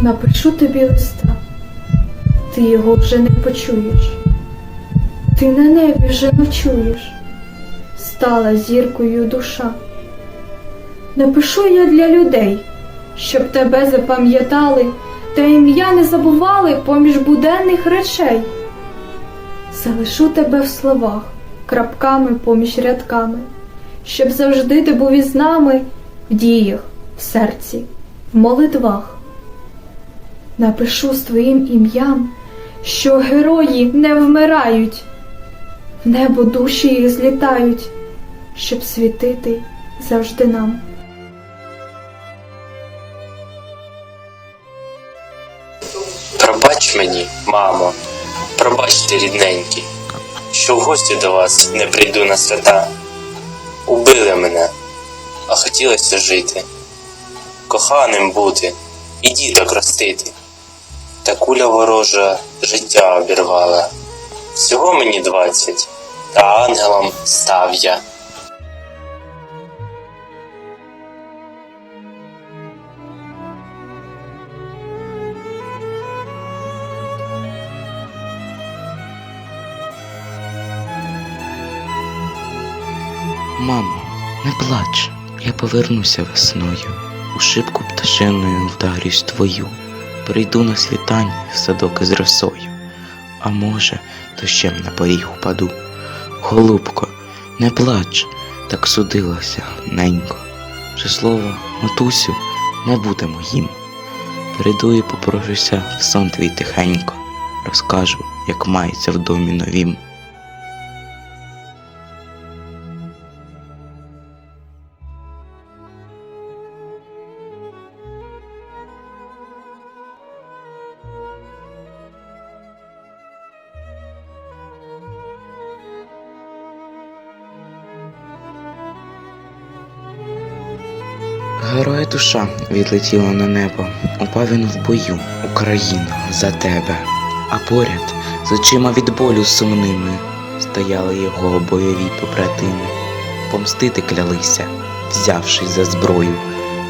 Напишу тобі листа, ти його вже не почуєш. Ти на небі вже ночуєш, стала зіркою душа. Напишу я для людей, щоб тебе запам'ятали та ім'я не забували поміж буденних речей. Залишу тебе в словах, крапками поміж рядками, щоб завжди ти був із нами в діях, в серці, в молитвах. Напишу з твоїм ім'ям, що герої не вмирають, в небо душі їх злітають, щоб світити завжди нам. Пробач мені, мамо, пробачте рідненькі, що в гості до вас не прийду на свята. Убили мене, а хотілося жити, коханим бути і діток ростити. Та куля ворожа життя обірвала. Всього мені двадцять, та ангелом став я. Мамо, не плач, я повернуся весною, у шибку пташиною вдарюсь твою, прийду на світанні в садок із росою, а може, дощем на поріг упаду. Голубко, не плач, так судилася ненько, що слово матусю не буде моїм. Прийду і попрошуся в сон твій тихенько, розкажу, як мається в домі новім. Героя душа відлетіла на небо, упав він в бою, Україно, за тебе. А поряд, з очима від болю сумними, стояли його бойові побратими. Помстити клялися, взявшись за зброю,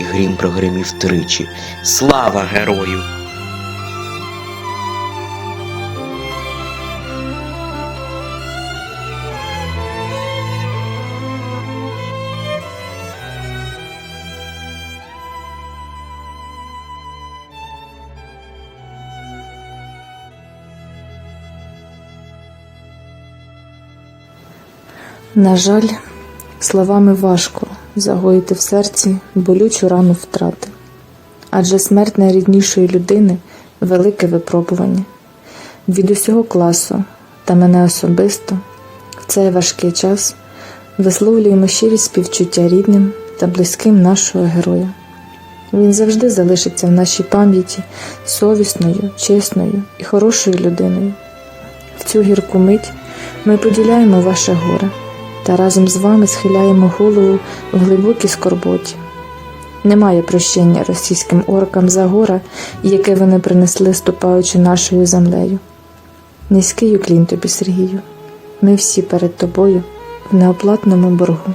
і грім прогримів тричі. Слава герою! На жаль, словами важко загоїти в серці болючу рану втрати, адже смерть найріднішої людини велике випробування. Від усього класу та мене особисто в цей важкий час висловлюємо щирі співчуття рідним та близьким нашого героя. Він завжди залишиться в нашій пам'яті совісною, чесною і хорошою людиною. В цю гірку мить ми поділяємо ваше горе та разом з вами схиляємо голову в глибокій скорботі. Немає прощення російським оркам за горе, яке вони принесли, ступаючи нашою землею. Низький уклін тобі, Сергію, ми всі перед тобою в неоплатному боргу.